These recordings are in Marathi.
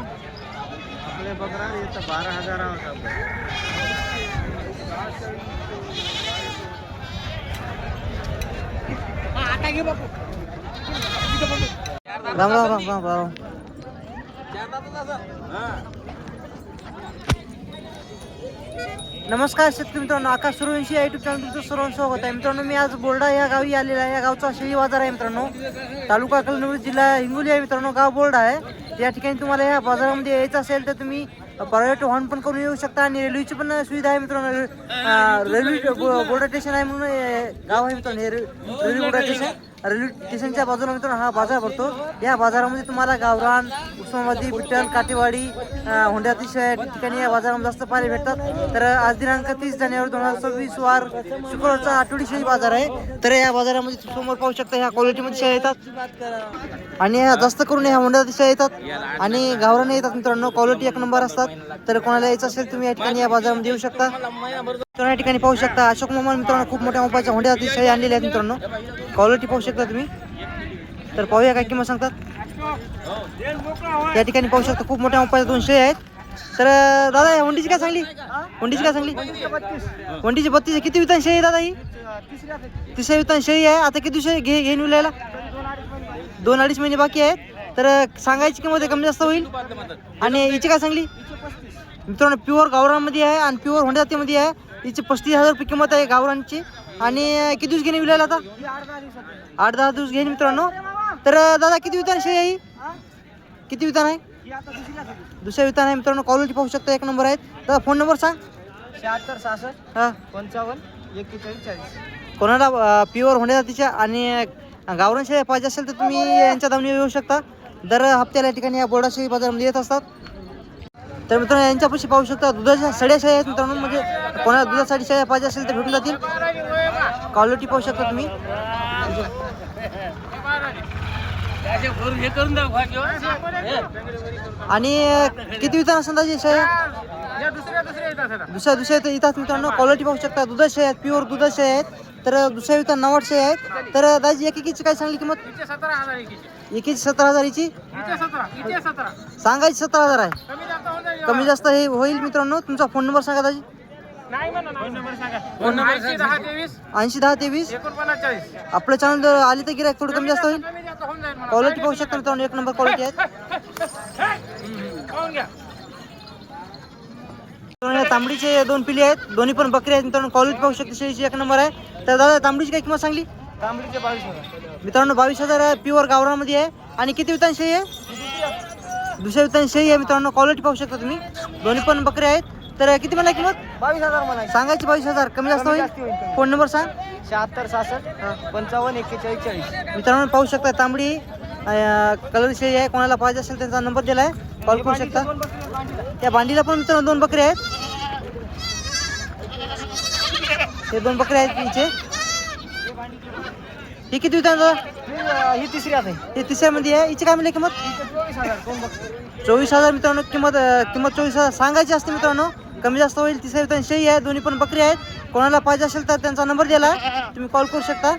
आपले बकरा इथं बारा हजार राम राम राम राम राम. नमस्कार शेतकरी मित्रांनो आकाश सुरवंशी या युट्यूब चॅनल तुमचं सर्वांचं स्वागत आहे. मित्रांनो मी आज बोर्डा या गावी आलेला आहे. या गावचा शेळी बाजार आहे मित्रांनो. तालुका कलनूर जिल्हा हिंगोली आहे मित्रांनो. गाव बोर्डा आहे. या ठिकाणी तुम्हाला या बाजारामध्ये यायचं असेल तर तुम्ही प्रायव्हेट वाहन पण करून येऊ शकता आणि रेल्वेची पण सुविधा आहे मित्रांनो. रेल्वे बोर्डा स्टेशन आहे म्हणून गाव आहे मित्रांनो. हे रेल्वे बोर्डा स्टेशन. रेल्वे स्टेशनच्या बाजूला मित्रांनो हा बाजार भरतो. या बाजारामध्ये तुम्हाला गावरान उस्मानाबादी विठ्ठल काटेवाडी होंड्यातिशय ठिकाणी या बाजारामध्ये जास्त पाहायला भेटतात. तर आज दिनांक तीस जानेवारी दोन हजार सव्वीस वार शुक्रवारचा आठवडी बाजार आहे. तर या बाजारामध्ये समोर पाहू शकता ह्या क्वालिटीमध्ये शेळ्या येतात. आणि ह्या जास्त करून ह्या होंड्यातिशय येतात. आणि गावराने येतात मित्रांनो क्वालिटी एक नंबर असतात. तर कोणाला यायचं असेल तुम्ही या ठिकाणी या बाजारामध्ये येऊ शकता. तर या ठिकाणी पाहू शकता अशोक मोहन मित्रांनो खूप मोठ्या मोबाईलच्या होंड्या अतिशय आणलेल्या आहेत मित्रांनो. क्वालिटी पाहू शकता तुम्ही? तर पाहूया काय किंमत सांगतात. या ठिकाणी पाहू शकता खूप मोठ्या मोबाईलच्या दोनशे आहेत. तर दादा या काय सांगली? हुंडीची काय सांगली? हुंडीची बत्तीस किती वितान शेळी आहे दादा ही? तिसऱ्या वितान शेळी आहे. आता किती शेळी घे घेऊन विलायला दोन अडीच महिने बाकी आहेत. तर सांगायची किंमत आहे, कमी जास्त होईल. आणि हिची काय सांगली? मित्रांनो प्युअर गावरांमध्ये आहे आणि प्युअर होंडा जातीमध्ये आहे. हिची पस्तीस हजार रुपये किंमत आहे गावरांची आणि किती दिवस घेणे विलायला आता? आठ दहा दिवस घेईन मित्रांनो. तर दादा किती वितान शेळी आहे ही? किती वितान आहे? दुसऱ्या वितान आहे मित्रांनो. क्वालिटी पाहू शकता एक नंबर आहेत. दादा फोन नंबर सांग. शहात्तर सहासष्ट हां. पंचावन्न एक्केचाळीस चाळीस. कोणाला प्युअर होण्या जातीच्या आणि गावरान शेळ्या पाहिजे असेल तर तुम्ही यांच्या दावणी येऊ शकता. दर हप्त्याला या ठिकाणी या बोर्डा शेळी बाजारामध्ये येत असतात. तर मित्रांनो यांच्यापाशी पाहू शकता दुधाच्या सड्या शेळ्या आहेत मित्रांनो. म्हणजे कोणाला दुधासाठी शेळ्या पाहिजे असेल तर भेटून जातील. क्वालिटी पाहू शकता तुम्ही? आणि किती विधान असेल दाजी शेळ्या? दुसऱ्या दुसऱ्या इथं मित्रांनो क्वालिटी पाहू शकता दुधाचे आहेत प्युअर दुधाचे आहेत. तर दुसऱ्या इथं नवडशे आहेत. तर दाजी एक एकीची काय सांगली किंमत? एकीची सतरा हजार इथे सांगायची सतरा हजार आहे. कमी जास्त हे होईल मित्रांनो. तुमचा फोन नंबर सांगा दाजी. फोन नंबर सांगा. फोन नंबर दहा तेवीस. ऐंशी दहा तेवीस? आपलं चॅनल जर आली तर गिरायक थोडं कमी जास्त होईल. क्वालिटी पाहू शकता मित्रांनो एक नंबर क्वालिटी या तांबडीचे दोन पिली आहेत. दोन्ही पण बकरी आहेत. मित्रांनो क्वालिटी पाहू शकता शेळीची एक नंबर आहे. तर दादा तांबडीची काय किंमत सांगली? तांबडीचे बावीस हजार. मित्रांनो बावीस हजार प्युअर गावरामध्ये आहे. आणि किती वितान शेळी आहे? दुसऱ्या वितान शेळी आहे मित्रांनो. क्वालिटी पाहू शकता तुम्ही. दोन्ही पण बकरी आहेत. तर किती म्हणला किंमत? बावीस हजार मला सांगायची बावीस हजार. कमी जास्त कमी होईल? जास्त होईल. फोन नंबर सांग. शहात्तर सहासष्ट पंचावन्न एक्केचाळीस चाळीस. मित्रांनो पाहू शकता तांबडी. कलर शेळी आहे. कोणाला पाहिजे असेल त्यांचा नंबर दिला आहे कॉल करू शकता. त्या बांडीला पण मित्रांनो दोन बकरे आहेत. हे दोन बकरे आहेत तिचे. हे किती होत्या दादा ही तिसरी आता हे तिसऱ्यामध्ये आहे. हिची काय मिळेल किंमत? चोवीस हजार चोवीस मित्रांनो किंमत अं, किंमत चोवीस हजार. सांगायची असते मित्रांनो. कमी जास्त होईल तिसरी वितान आहे दोन्ही पण बकरी आहेत. कोणाला पाहिजे असेल तर त्यांचा नंबर दिला तुम्ही कॉल करू शकता.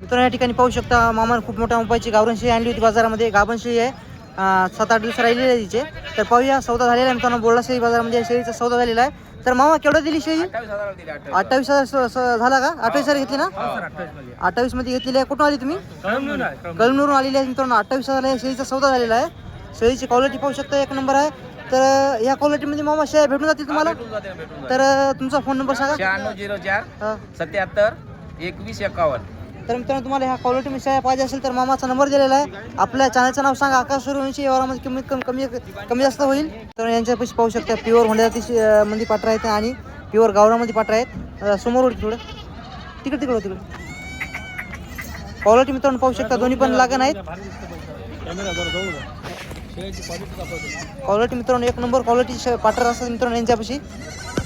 मित्रांनो या ठिकाणी पाहू शकता मामाने खूप मोठ्या मुंबईची गावरण शेळी आणली होती बाजारामध्ये. गाभण शेळी आहे सात आठ दिवस राहिलेली आहे तिचे. तर पाहूया सौदा झालेला आहे मित्रांनो बोर्डा शेळी बाजारामध्ये या शेळीचा सौदा झालेला आहे. तर मामा केवढं दिली शेळी अठ्ठावीस हजार स- स- झाला का? अठ्ठावीस हजार घेतली ना? अठ्ठावीसमध्ये. घेतलेली आहे. कुठून आली तुम्ही? कलमनवरून आलेली आहे मित्रांनो. अठ्ठावीस हजार आहे. शेळीचा सौदा झालेला आहे. शेळीची क्वालिटी पाहू शकता एक नंबर आहे. तर ह्या क्वालिटीमध्ये मामा शेळ्या भेटून जातील तुम्हाला? तर तुमचा फोन नंबर सांगा. शहाण्णव झिरो चार हा. सत्याहत्तर एकवीस एकावन्न. तर मित्रांनो तुम्हाला ह्या क्वालिटी शेळ्या पाहिजे असेल तर मामाचा नंबर दिलेला आहे. आपल्या चॅनलचं नाव सांगा. आकाश सूर्यवंशी व्यवहारामध्ये कमीत कमी कमी कमी जास्त होईल. तर यांच्यापाशी पाहू शकता. प्युअर होंडा मध्ये पाठरा आहेत आणि प्युअर गावरामध्ये पाठरा आहेत. समोर होईल थोडं. तिकडे तिकडं तिकडे. क्वालिटी मित्रांनो पाहू शकता. दोन्ही पण लागण आहेत. क्वालिटी मित्रांनो एक नंबर क्वालिटी पाटर असतात मित्रांनो यांच्यापाशी.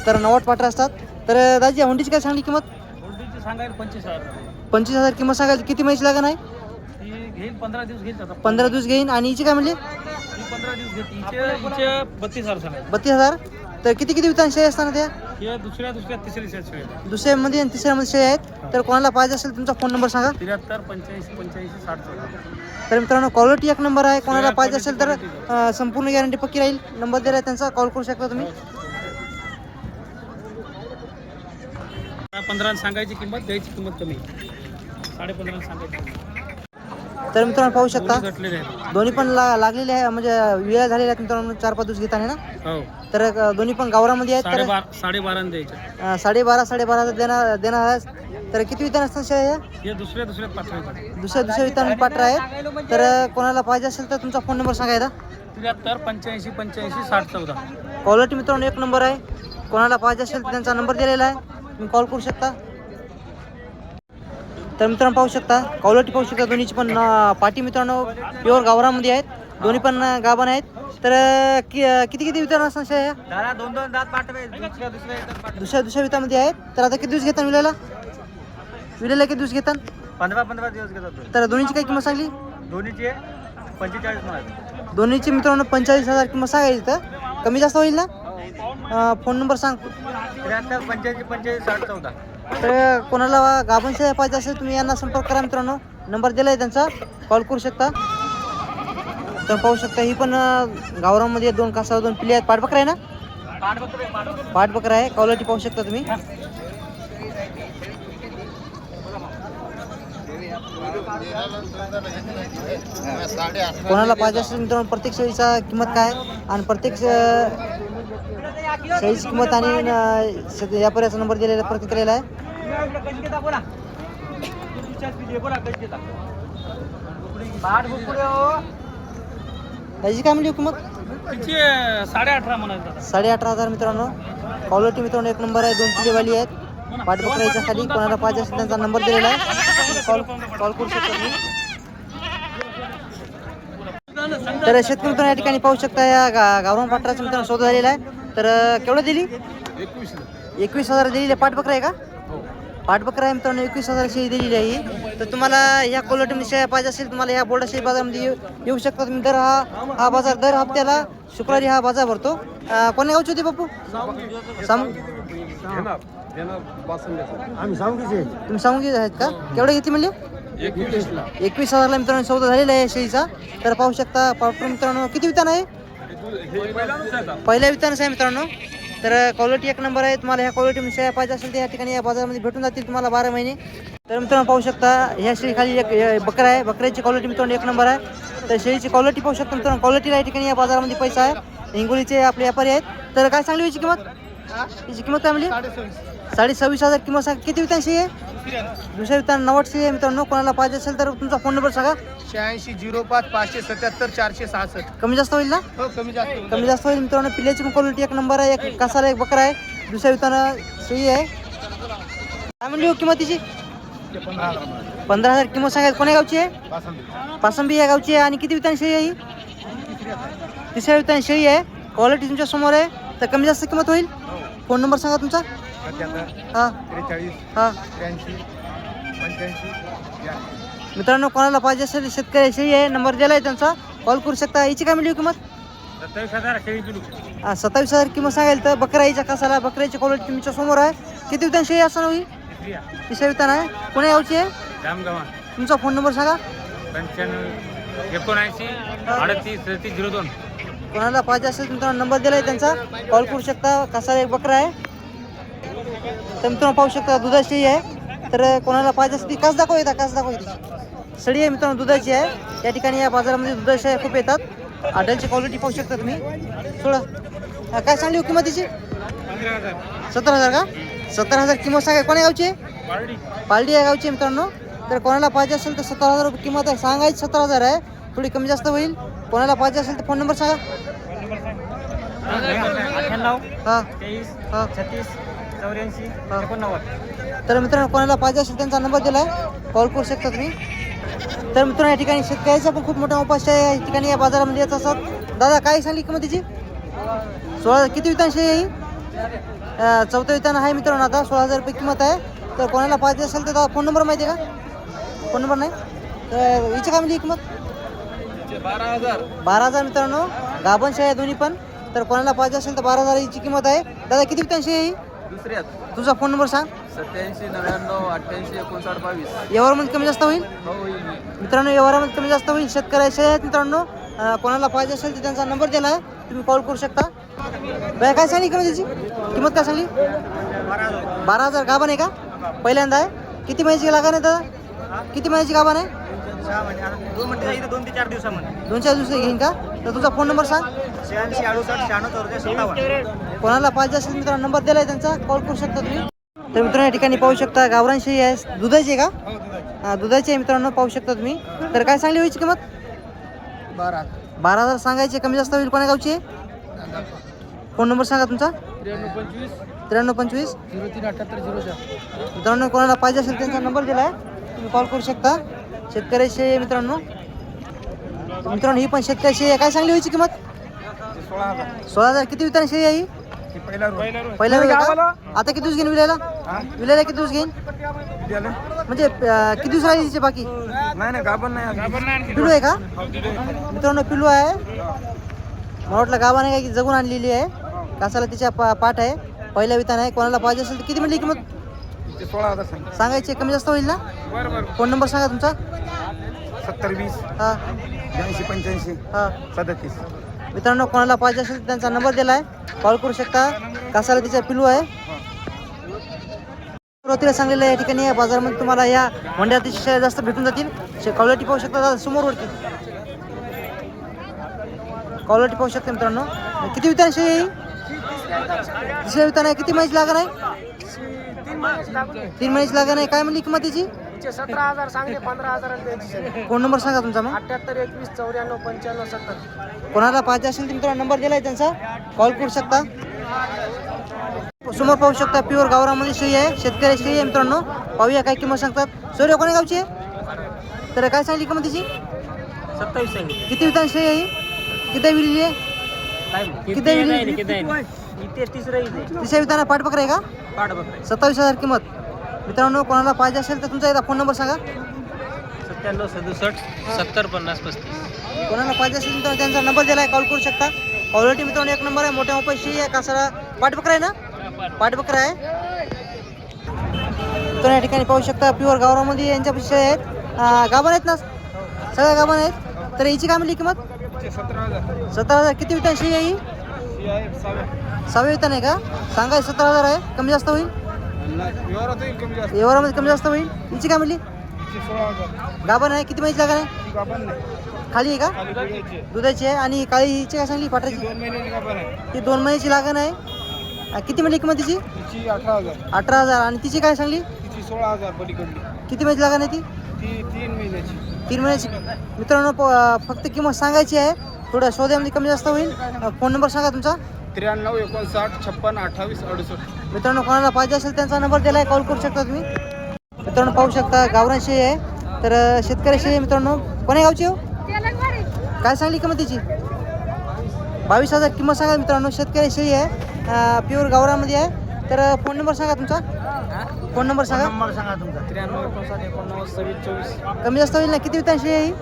तर नव्वद पाटर असतात. तर दाजी होंडीची काय सांगली किंमत? सांगायला पंचवीस हजार. पंचवीस हजार किंमत सांगायची किती महिन्याची लागण आहे? घेईल पंधरा दिवस घेईल पंधरा दिवस घेईन. आणि हिची काय म्हणली? ती पंधरा दिवस घेते हिचे हिचे बत्तीस हजार झाले बत्तीस हजार. तर किती किती वितान शेळी असताना त्या? हे दुसऱ्या दुसऱ्या तिसऱ्या दिवसात शेळी दुसऱ्यामध्ये आणि तिसऱ्यामध्ये शेळी आहेत. तर कोणाला पाहिजे असेल तुमचा फोन नंबर सांगा. त्र्याहत्तर पंच्याऐंशी पंच्याऐंशी साठ तर मित्रांनो क्वालिटी एक नंबर आहे. कोणाला पाहिजे असेल तर अं, संपूर्ण गॅरंटी पक्की राहील. नंबर दिला आहे त्यांचा. कॉल करू शकता तुम्ही. पंधरा सांगायची किंमत द्यायची किंमत कमी. तर मित्रांनो पाहू शकता घटलेले आहेत. दोन्ही पण ला लागलेले आहे म्हणजे वेळा झालेल्या आहेत मित्रांनो चार पाच दिवस घेताना ना? हो. तर अं, दोन्ही पण गावरामध्ये आहेत तर साडेबारा साडेबारा द्यायचे. अं, साडेबारा साडेबारा देणार देणार आहे तर किती विधान असतात हे दुसऱ्या दुसऱ्यात पाठवायचे दुसऱ्या दुसऱ्या विधान पात्र आहेत. तर अं, कोणाला पाहिजे असेल तर तुमचा फोन नंबर सांगायचा त्र्याहत्तर पंच्याऐंशी पंच्याऐंशी साठ चौदा. क्वालिटी मित्रांनो एक नंबर आहे. कोणाला पाहिजे असेल तर त्यांचा नंबर दिलेला आहे. तुम्ही कॉल करू शकता. तर मित्रांनो पाहू शकता क्वालिटी पाहू शकता दोन्हीची पण पाटी मित्रांनो प्युअर गावरामध्ये आहेत. दोन्ही पण गाभण आहेत. तर कि- किती किती वितरण असणार दोन दोन दात दुसऱ्या दुसऱ्या वितामध्ये आहेत. तर आता किती दिवस घेतात विलेला विलेला किती दिवस घेतात पंधरा पंधरा दिवस घेतात तर दोन्हीची काय किंमत सांगली? दोन्हीचे पंचेचाळीस दोन्हीची मित्रांनो पंचेचाळीस हजार किंमत सांगायची तर. कमी जास्त होईल ना? अं, फोन नंबर सांग. त्र्याहत्तर पंच्याऐंशी पंचेचाळीस साठ चौदा. तर कोणाला गाभन सेवा पाहिजे असेल तुम्ही यांना संपर्क करा मित्रांनो. नंबर दिला आहे त्यांचा. कॉल करू शकता. तर पाहू शकता ही पण गावरामध्ये दोन कासा दोन पिले आहेत. पाठबकरा आहे ना? पाठबकरा आहे. क्वालिटी पाहू शकता तुम्ही. कोणाला पाहिजे असेल मित्रांनो प्रत्येक शेळीचा किंमत काय? आणि प्रत्येक शेळीची किंमत आणि सध्या व्यापाऱ्याचा नंबर दिलेला प्रत्येक केलेला आहे. त्याची काय म्हणली हो किंमत तिचे साडे अठरा म्हणायचं दादा. साडे अठरा हजार मित्रांनो. क्वालिटी मित्रांनो एक नंबर आहे दोन किलोवाली आहेत. पाठबकराच्या खाली कोणाला पाहिजे असेल त्यांचा नंबर दिलेला आहे. कॉल कॉल करू शकता तुम्ही. तर शेतकरी मित्रांनो या ठिकाणी पाहू शकता या गा गावरान पाटराचा मित्रांनो शोध झालेला आहे. तर केवढं दिली? एकवीस हजार दिलेली आहे. पाठबकरा आहे का? पाठबकरा आहे मित्रांनो एकवीस हजार शेळी दिलेली आहे ही. तर तुम्हाला या क्वालिटीमध्ये शेळ्या पाहिजे असेल तुम्हाला या बोर्डा शेळी बाजारामध्ये येऊ येऊ शकता तुम्ही. दर हा हा बाजार दर हप्त्याला शुक्रवारी हा बाजार भरतो. अं, कोण्या गावचे होते बापू? साम तुम्ही सांगून घेत आहेत का? केवढे घेतली म्हणले? एकवीस. हजारला मित्रांनो सौदा झालेला आहे शेळीचा. तर पाहू शकता पावटर मित्रांनो किती वितान आहे? पहिल्या वितानच आहे मित्रांनो तर क्वालिटी एक नंबर आहे तुम्हाला ह्या क्वालिटी शेळ्या पाहिजे असेल तर या ठिकाणी या बाजारामध्ये भेटून जातील तुम्हाला बारा महिने. तर मित्रांनो पाहू शकता ह्या शेळीखाली एक बकरा आहे बकऱ्याची क्वालिटी मित्रांनो एक नंबर आहे. तर शेळीची क्वालिटी पाहू शकता मित्रांनो क्वालिटीला या ठिकाणी या बाजारामध्ये पैसा आहे. हिंगोलीचे आपले व्यापारी आहेत. तर काय सांगली याची किंमत? याची किंमत काय म्हणजे साडे सव्वीस हजार किंमत सांग किती वितांशी आहे दुसऱ्या शेळी आहे मित्रांनो कोणाला पाहिजे असेल तर तुमचा फोन नंबर सांगा. शहाऐंशी झिरो पाच पाचशे सत्याहत्तर चारशे सहासष्ट. कमी जास्त होईल ना? हो कमी जास्त कमी जास्त होईल मित्रांनो पिल्ल्याची पण क्वालिटी एक नंबर आहे एक कासाला एक बकरा आहे. दुसऱ्या वितानं शेळी आहे. काय म्हणली हो किंमत तिची पंधरा हजार किंमत सांगायची. कोण्या गावची आहे? पासंबी या गावची आहे. आणि किती वितान शेळी आहे तिसऱ्या वितान शेळी आहे. क्वालिटी तुमच्यासमोर आहे. तर कमी जास्त किंमत होईल? फोन नंबर सांगा तुमचा. हां. त्रेचाळीस हां. त्र्याऐंशी पंच्याऐंशी मित्रांनो कोणाला पाहिजे असेल शेतकरी शेळी आहे नंबर दिला आहे त्यांचा. कॉल करू शकता. याची काय मिळली किंमत? सत्तावीस हजार हा, सत्तावीस हजार किंमत सांगेल तर बकराईच्या कासाला बकऱ्याची क्वालिटी तुमच्यासमोर आहे. किती वितान शेळी असणार होईल तिसऱ्या वितान आहे. कोण्या गावची आहे? जामगावा तुमचा फोन नंबर सांगा. पंच्याण्णव एकोणऐंशी अडतीस झिरो दोन. कोणाला पाहिजे असेल मित्रांनो नंबर दिला आहे त्यांचा. कॉल करू शकता. कासाला एक बकरा आहे. तर मित्रांनो पाहू शकता दुधाची आहे. तर कोणाला पाहिजे असेल ती कास दाखव येतात कास दाखव येते सडी आहे मित्रांनो दुधाची आहे. त्या ठिकाणी या बाजारामध्ये शेळ्या खूप येतात. आडलची क्वालिटी पाहू शकता तुम्ही. सोडा हा, काय सांगली हो किंमत तिची सत्तर हजार का? सत्तर हजार किंमत सांगा. कोण्या गावची? पालडी या गावची मित्रांनो. तर कोणाला पाहिजे असेल तर सत्तर हजार रुपये किंमत आहे. सांगायची सत्तर हजार आहे. थोडी कमी जास्त होईल. कोणाला पाहिजे असेल तर फोन नंबर सांगा. हां. हां. छत्तीस चौऱ्याऐंशी एकोणनव्वद. तर मित्रांनो कोणाला पाहिजे असेल त्यांचा नंबर दिला आहे. कॉल करू शकता तुम्ही. तर मित्रांनो या ठिकाणी शेतकऱ्याचा पण खूप मोठा उपास आहे. या ठिकाणी या बाजारामध्ये येत असतात दादा काय सांगली किंमत तिची? सोळा किती वितांशी आहे ही? चौथं वितान आहे मित्रांनो आता. सोळा हजार रुपये किंमत आहे. तर कोणाला पाहिजे असेल तर दादा फोन नंबर माहिती आहे का? फोन नंबर नाही? तर हिची काय म्हणली किंमत? बारा हजार. बारा हजार मित्रांनो. गाभण शेळ्या आहे दोन्ही पण. तर कोणाला पाहिजे असेल तर बारा हजार हिची किंमत आहे. दादा किती विकतांशी आहे दुसऱ्यात तुझा फोन नंबर सांग. सत्याऐंशी नव्याण्णव अठ्ठ्याऐंशी एकोणसाठ बावीस. व्यवहारामध्ये कमी जास्त होईल? हो होईल मित्रांनो व्यवहारामध्ये कमी जास्त होईल? शेतकऱ्याचे आहेत मित्रांनो. अं, कोणाला पाहिजे असेल तर त्यांचा नंबर दिला आहे. तुम्ही कॉल करू शकता. बाय काय सांगली किंमत त्याची किंमत काय सांगली? बारा हजार. गाभण आहे का? पहिल्यांदा आहे. किती महिन्याची लागण आहे दादा? किती महिन्याची गाभण आहे? दोन ते चार दिवसामध्ये. दोन चार दिवस घेईन का? तर तुझा फोन नंबर सांग. शहाऐंशी अडुसष्ट शहाण्णव चौदा सत्तावन्न. कोणाला पाहिजे असेल मित्रांनो नंबर दिला आहे त्यांचा. कॉल करू शकता तुम्ही. तर मित्रांनो या ठिकाणी पाहू शकता गावरान शेळी आहे. दुधाची आहे का? हा दुधाची. आहे मित्रांनो पाहू शकता तुम्ही. तर काय सांगली व्हायची किंमत? बारा बारा हजार सांगायची कमी जास्त होईल कोण्या गावची आहे? फोन नंबर सांगा तुमचा. त्र्याण्णव पंचवीस. त्र्याण्णव पंचवीस. झिरो तीन अठ्ठ्याहत्तर झिरो चार. मित्रांनो कोणाला पाहिजे असेल त्यांचा नंबर दिला आहे तुम्ही कॉल करू शकता. शेतकऱ्याचे मित्रांनो. मित्रांनो ही पण शेतकऱ्याची आहे. काय सांगली व्हायची किंमत? सोळा हजार. किती विताने शेळी आहे ही? पहिला पहिल्या का? आता किती दिवस घेईन विलायला? विलायला किती दिवस घेईन? म्हणजे किती दिवस राहिले तिचे बाकी? नाही नाही पिलू आहे का? मित्रांनो पिलू आहे. मला वाटलं गावाने काय की जगून आणलेली आहे. कासाला तिच्या पा पाठ आहे. पहिला वितान आहे कोणाला पाहिजे असेल तर किती म्हणली किंमत? ते सोळा हजार सांग सांगायची कमी जास्त होईल ना? फोन नंबर सांगा तुमचा. सत्तर वीस. हा. ब्याऐंशी पंच्याऐंशी. हा. सदतीस. मित्रांनो कोणाला पाहिजे असेल त्यांचा नंबर दिला आहे कॉल करू शकता. कासाला तिचा पिलू आहे. सुरुवातीला सांगलेलं या ठिकाणी या बाजारामध्ये तुम्हाला या मंड्या अतिशय जास्त भेटून जातील. क्वालिटी पाहू शकता समोरवरती. क्वालिटी पाहू शकता मित्रांनो. किती वितान शेळी ही? तिसऱ्या वितान किती महिन्याची लागण आहे? तीन महिन्याची लागण आहे. काय म्हणली किंमत त्याची? सतरा हजार सांगले पंधरा हजार फोन नंबर सांगा तुमचा मग. अठ्याहत्तर एकवीस चौऱ्याण्णव पंच्याण्णव सत्तर. कोणाला पाहिजे असेल तर मित्रांनो नंबर दिला आहे त्यांचा. कॉल करू शकता. समोर पाहू शकता प्युअर गावरामध्ये शेळी आहे. शेतकरी शेळी आहे मित्रांनो. पाहूया काय किंमत सांगतात. सूर्य कोण्या गावची आहे? तर काय सांगली किंमत तिची सत्तावीस किती विधान शेळी आहे ही? किती विलेली आहे? किती विलेली तिसऱ्या विधाना पाठपकर आहे का? पाठ सत्तावीस हजार किंमत. मित्रांनो कोणाला पाहिजे असेल तर तुमचा एकदा फोन नंबर सांगा. सत्त्याण्णव सदुसष्ट सत्तर पन्नास पस्तीस. कोणाला पाहिजे असेल तर त्यांचा नंबर दिला आहे कॉल करू शकता. क्वालिटी मित्रांनो एक नंबर आहे. मोठ्या शेळी आहे कासाला पाठबकर आहे ना? पाठबकर आहे. तर या ठिकाणी पाहू शकता प्युअर गावरामध्ये यांच्या शेळी आहेत. गाभण आहेत ना? सगळ्या गाभण आहेत. तर याची काय म्हणली किंमत? सतरा हजार. सतरा हजार. किती विटान शेळी आहे ही ही सहाव्या. विटान आहे का? सांगाय सतरा हजार आहे. कमी जास्त होईल? नाही कमी जास्त. व्यवहारामध्ये कमी जास्त होईल? हिची काय म्हणली गाभण आहे. किती महिन्याची लागण आहे? गाभण नाही. खाली आहे का? दुधाची. आहे. आणि काळी हिची काय सांगली? आहे. ती दोन महिन्याची लागण आहे. किती म्हणली किंमत तिची? अठरा हजार. आणि तिची काय सांगली? तिची सोळा हजार पलीकडली. किती महिन्याची लागण आहे ती? तीन महिन्याची. तीन महिन्याची. मित्रांनो फक्त किंमत सांगायची आहे. थोडं शोध्यामध्ये कमी जास्त होईल. फोन नंबर सांगा तुमचा. त्र्याण्णव एकोणसाठ छप्पन अठ्ठावीस अडुसष्ट. मित्रांनो कोणाला पाहिजे असेल त्यांचा नंबर दिला आहे कॉल करू शकता तुम्ही. मित्रांनो पाहू शकता गावरान शेळी आहे. तर आहे मित्रांनो. कोण्या गावची हो? काय सांगली किंमत तिची बावीस हजार किंमत सांगा मित्रांनो. शेतकरी शेळी आहे प्युअर गावरामध्ये आहे. तर फोन नंबर सांगा तुमचा. फोन नंबर सांगा. नंबर सांगा तुमचा. त्र्याण्णव एकोणसाठ एकोणनव्वद सव्वीस चोवीस. कमी जास्त होईल ना? किती वितान शेळी आहे ही?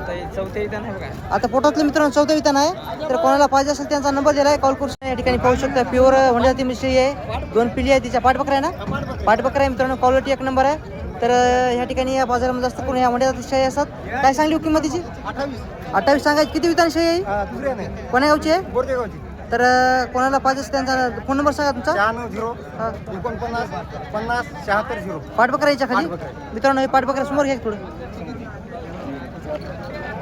आता चौथ्या इथं नाही बघा. आता पोटातले मित्रांनो चौथ्या वितान आहे तर कोणाला पाहिजे असेल त्यांचा नंबर दिला आहे. कॉल करू शकता. या ठिकाणी पाहू शकता. प्युअर होंडाची मिश्री आहे. दोन पिली आहे तिच्या. पाठबकरा आहे ना? पाठबकरा आहे मित्रांनो. क्वालिटी एक नंबर आहे. तर अं, या ठिकाणी या बाजारामध्ये जास्त करून ह्या होंड्याची शेळी असतात. काय सांगली हो किंमत तिची अठ्ठावीस सांगायची. किती वितान शेळी आहे कोण्या गावची आहे? तर कोणाला पाहिजे असेल त्यांचा फोन नंबर सांगा तुमचा. झिरो. एकोणपन्नास पन्नास शहात्तर झिरो. पाठबकरा याच्या खाली मित्रांनो हे पाठबकरा समोर घ्या थोडं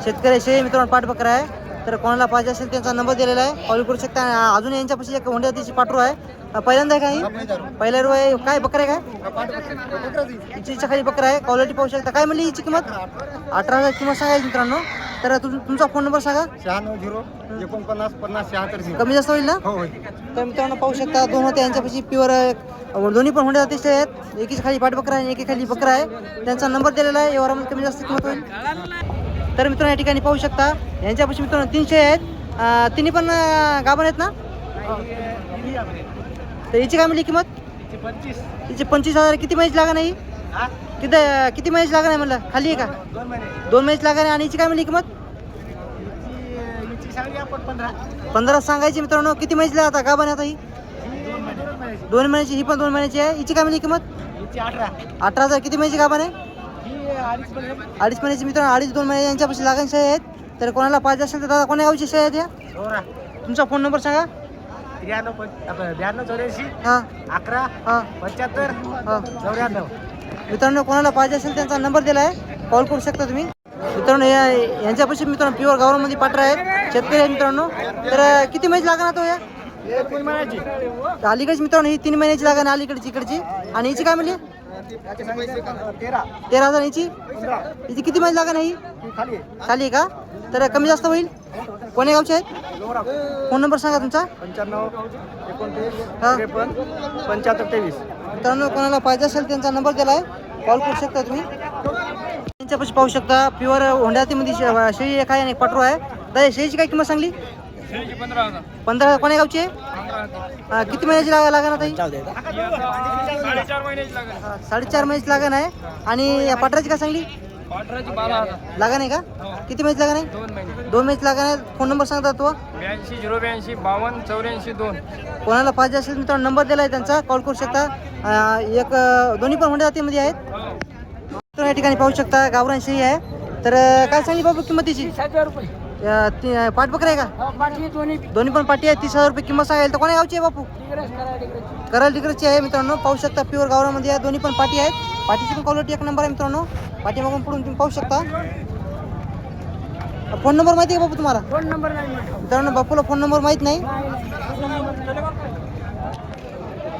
शेतकरी शेळी मित्रांनो पाठबकरा आहे. तर कोणाला पाहिजे असेल त्यांचा नंबर दिलेला आहे. कॉल करू शकता. अजून यांच्यापाशी एक होंड्या तिची पाठरू आहे. पहिल्यांदा आहे का ही? पहिल्या रो आहे. काय बकरा आहे काय हिच्या खाली बकरा आहे. क्वालिटी पाहू शकता. काय म्हणली हिची किंमत? अठरा हजार किंमत सांगायची मित्रांनो. तर तुम तुमचा फोन नंबर सांगा. शहाण्णव झिरो एकोणपन्नास पन्नास शहात्तर कमी जास्त होईल ना? हो तर मित्रांनो पाहू शकता दोन होते यांच्यापाशी प्युअर दोन्ही पण होंडे अतिशय आहेत. एकीच खाली पाठ बकरा आहे एकी खाली बकरा आहे. त्यांचा नंबर दिलेला आहे. व्यवहारामध्ये कमी जास्त किंमत होईल. तर मित्रांनो या ठिकाणी पाहू शकता यांच्यापाशी मित्रांनो तीनशे आहेत. तिन्ही पण गाभण आहेत ना? तर याची काय म्हणली किंमत? पंचवीस तिचे पंचवीस हजार. किती महिन्याची लागण आहे ही? किती किती महिन्याची लागण आहे म्हणलं? खाली आहे का? दोन महिने दोन महिन्याची लागण आहे. आणि याची काय म्हणली किंमत? पंधरा सांगायची मित्रांनो. किती महिन्याची आता का बन आता ही? दोन महिन्याची ही पण दोन महिन्याची आहे. हिची काय म्हणजे किंमत? अठरा. हजार. किती महिन्याची गाभण आहे? अडीच महिन्याची मित्रांनो अडीच दोन महिने यांच्यापाशी लागण शाही आहेत तर कोणाला पाहिजे असेल तर दादा कोणा गावची शाही आहेत या तुमचा फोन नंबर सांगा. त्र्याण्णव ब्याण्णव चौऱ्याऐंशी हां. अकरा हां. पंच्याहत्तर हां. चौऱ्याण्णव. मित्रांनो कोणाला पाहिजे असेल त्यांचा नंबर दिला आहे कॉल करू शकता तुम्ही. मित्रांनो या यांच्यापाशी मित्रांनो प्युअर गावामध्ये पात्र आहेत. शेतकरी आहेत मित्रांनो. तर किती महिन्याची लागणार तो या? अलीकडची मित्रांनो ही तीन महिन्याची लागण आहे अलीकडची इकडची. आणि हिची काय म्हणली? तेरा तेरा हजार हिची हिची किती महिन्याची लागण आहे ही खाली खाली आहे का? तर कमी जास्त होईल? कोण्या गावचे आहेत? फोन नंबर सांगा तुमचा. पंच्याण्णव एकोणतीस हा. त्रेपन्न पंच्याहत्तर तेवीस. मित्रांनो कोणाला पाहिजे असेल त्यांचा नंबर दिला आहे कॉल करू शकता तुम्ही. त्यांच्यापाशी पाहू शकता प्युअर होंडातीमध्ये शे- शेळी एक आहे आणि पाटरू आहे. दादा शेळीची काय किंमत सांगली? पंधरा कोण्या गावची? आहे हा, किती महिन्याची लागा लागण आता. ही हा, साडेचार महिन्याची लागण आहे. आणि या पाटराची काय सांगली? लागण आहे का? किती महिन्याची लागण आहे? दोन महिने. दोन महिन्याची लागण आहे. फोन नंबर सांगता तो. ब्याऐंशी झिरो ब्याऐंशी बावन्न चौऱ्याऐंशी दोन. कोणाला पाहिजे असेल मित्रांनो नंबर दिला आहे त्यांचा. कॉल करू शकता. अं, एक अं, दोन्ही पण होंडा जातीमध्ये आहेत. तर या ठिकाणी पाहू शकता गावरान शेळी आहे. तर अं, काय सांगली बाबू किंमतीची? अं, ती, पाठबकरी आहे का? दोन्ही पण पाठी आहे तीस हजार रुपये किंमत सांगायला तर कोणा गावची आहे बापू? कराल डिग्रजची आहे मित्रांनो पाहू शकता प्युअर गावरामध्ये आहे दोन्ही पण पाठी आहेत. पाठीची पण क्वालिटी एक नंबर आहे मित्रांनो. पाठीमागून पुढून तुम्ही पाहू शकता. फोन नंबर माहिती आहे का बापू तुम्हाला? फोन नंबर नाही मित्रांनो बापूला फोन नंबर माहीत नाही.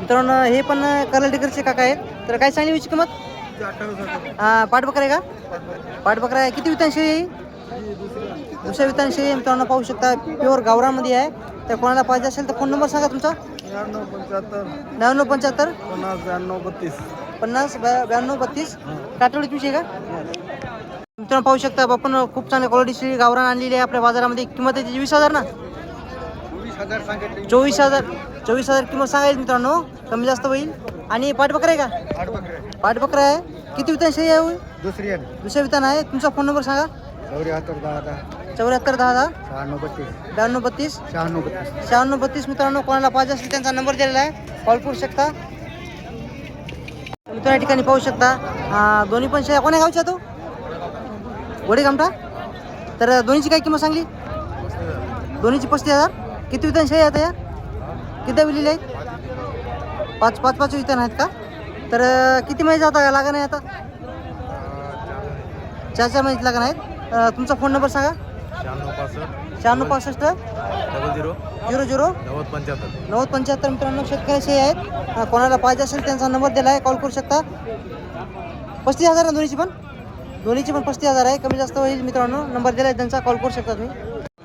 मित्रांनो हे पण करल डिगरचे काका आहेत. तर काय सांगली किंमत? हा पाठबकरा आहे का? पाठबकरा आहे किती ही? दुसऱ्या आहे मित्रांनो पाहू शकता. प्युअर गावरामध्ये आहे. तर कोणाला पाहिजे असेल तर फोन नंबर सांगा तुमचा. त्र्याण्णव पंच्याहत्तर. नव्याण्णव पंच्याहत्तर. पन्नास ब्याण्णव बत्तीस. पन्नास ब्या- ब्याण्णव बत्तीस. काटवडी तुमची का? मित्रांनो पाहू शकता आपण खूप चांगल्या क्वालिटीची गावरान आणलेली आहे आपल्या बाजारामध्ये. किंमत आहे त्याची वीस हजार ना? चोवीस हजार चोवीस हजार. किंमत सांगायला मित्रांनो. कमी जास्त होईल. आणि पाठबकरा आहे का? पाठबकरा आहे. किती वितान शेळी आहे? दुसरी दुसऱ्या वितान आहे. तुमचा फोन नंबर सांगा. चौऱ्याहत्तर दहा दहा. शहाण्णव बत्तीस. ब्याण्णव बत्तीस. शहाण्णव बत्तीस. शहाण्णव बत्तीस मित्रांनो कोणाला पाहिजे असेल त्यांचा नंबर दिलेला आहे. कॉल करू शकता. मित्र या ठिकाणी पाहू शकता. अं, दोन्ही पण शेळ्या कोण्या गावच्या तो? वडे कामठा तर दोन्हीची काय किंमत सांगली? दोन्हीची पस्तीस हजार. किती विधान शेळ्या आहेत या? किती विलेली आहेत? पाच पाच पाच विधान आहेत का? तर अं, किती महिने जाता लागण आहे आता? चार चार महिन्याची लागण आहेत. अं, तुमचा फोन नंबर सांगा. शहाण्णव पासष्ट. Double zero. Zero zero? नव्वद पंच्याहत्तर. नव्वद पंच्याहत्तर मित्रांनो शेतकऱ्याचे आहेत. कोणाला पाहिजे असेल त्यांचा नंबर दिला आहे कॉल करू शकता. पस्तीस हजार आहे दोन्हीची पण? दोन्हीची पण पस्तीस हजार आहे. कमी जास्त होईल मित्रांनो. नंबर दिला आहे त्यांचा कॉल करू शकता तुम्ही.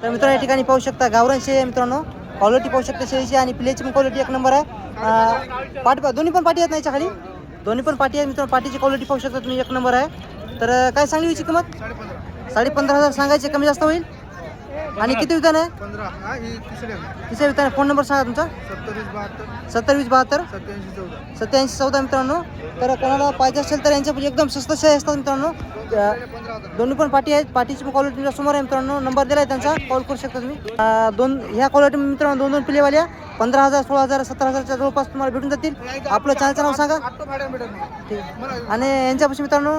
तर मित्रांनो या ठिकाणी पाहू शकता गावरान शेळी आहे मित्रांनो. क्वालिटी पाहू शकता शेळीची आणि पिल्याची पण क्वालिटी एक नंबर आहे. पाट दोन्ही पण पाठी आहेत ना खाली? दोन्ही पण पाठी आहेत मित्रांनो. पाठीची क्वालिटी पाहू शकता तुम्ही एक नंबर आहे. तर काय सांगली याची किंमत? साडे पंधरा हजार सांगायचे कमी जास्त होईल? आणि किती विधान आहे? पंधरा. हा ही आहे. तिसऱ्या विधान फोन नंबर सांगा तुमचा. सत्तावीस बहात्तर. सत्तर वीस बहात्तर. सत्याऐंशी चौदा. सत्याऐंशी चौदा मित्रांनो. तर कोणाला पाहिजे असेल तर यांच्या एकदम स्वस्त असतात मित्रांनो. दोन्ही पण पाठी आहेत. पाठीची पण क्वालिटी तुमच्यासमोर आहे मित्रांनो. नंबर दिला आहे त्यांचा. कॉल करू शकता तुम्ही. दोन ह्या क्वालिटी मित्रांनो दोन दोन पिलेवाल्या पंधरा हजार सोळा हजार सतरा हजारच्या जवळपास तुम्हाला भेटून जातील. आपलं चॅनलचं नाव सांगा. ठीक आहे. आणि यांच्यापाशी मित्रांनो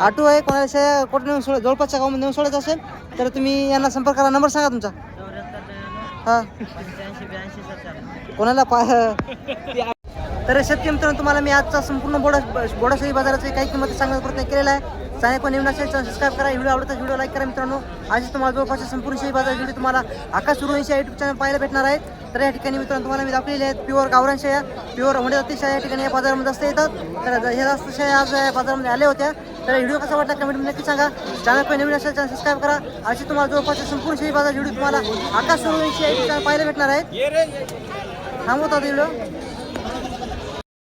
ऑटो आहे. कोणाच्या कोट नेऊन सोड जवळपासच्या गावामध्ये नेऊन सोडायचं असेल तर तुम्ही यांना संपर्क करा. नंबर सांगा तुमचा. हां. कोणाला पा तर शेतकरी मित्रांनो तुम्हाला मी आजचा संपूर्ण बोडा बोडाशाही बाजाराची काही किंमत सांगण्याचा प्रयत्न केलेला आहे. चॅनल कोणी नवीन असेल तर सबस्क्राईब करा. व्हिडिओ आवडता व्हिडिओ लाईक करा मित्रांनो. आज तुम्हाला जवळपास संपूर्ण शेळी बाजार व्हिडिओ तुम्हाला आकाश सुरुवांशी युट्यूब चॅनल पाहायला भेटणार आहेत तर या ठिकाणी मित्रांनो तुम्हाला मी दाखवलेले आहेत प्युअर गावरान शेळ्या. प्युअर होणे जाती या ठिकाणी या बाजारामध्ये जास्त येतात तर हे जास्त शेळ्या आज या बाजारामध्ये आल्या होत्या. तर व्हिडिओ कसा वाटला कमेंटमध्ये नक्की सांगा. चॅनल पण नवीन असेल चॅनल सबस्क्राईब करा. अशी तुम्हाला जवळपास संपूर्ण शेळी बाजार व्हिडिओ तुम्हाला आकाश सुरुवांशी युट्यूब चॅनल पाहायला भेटणार आहेत थांबवतात व्हिडिओ.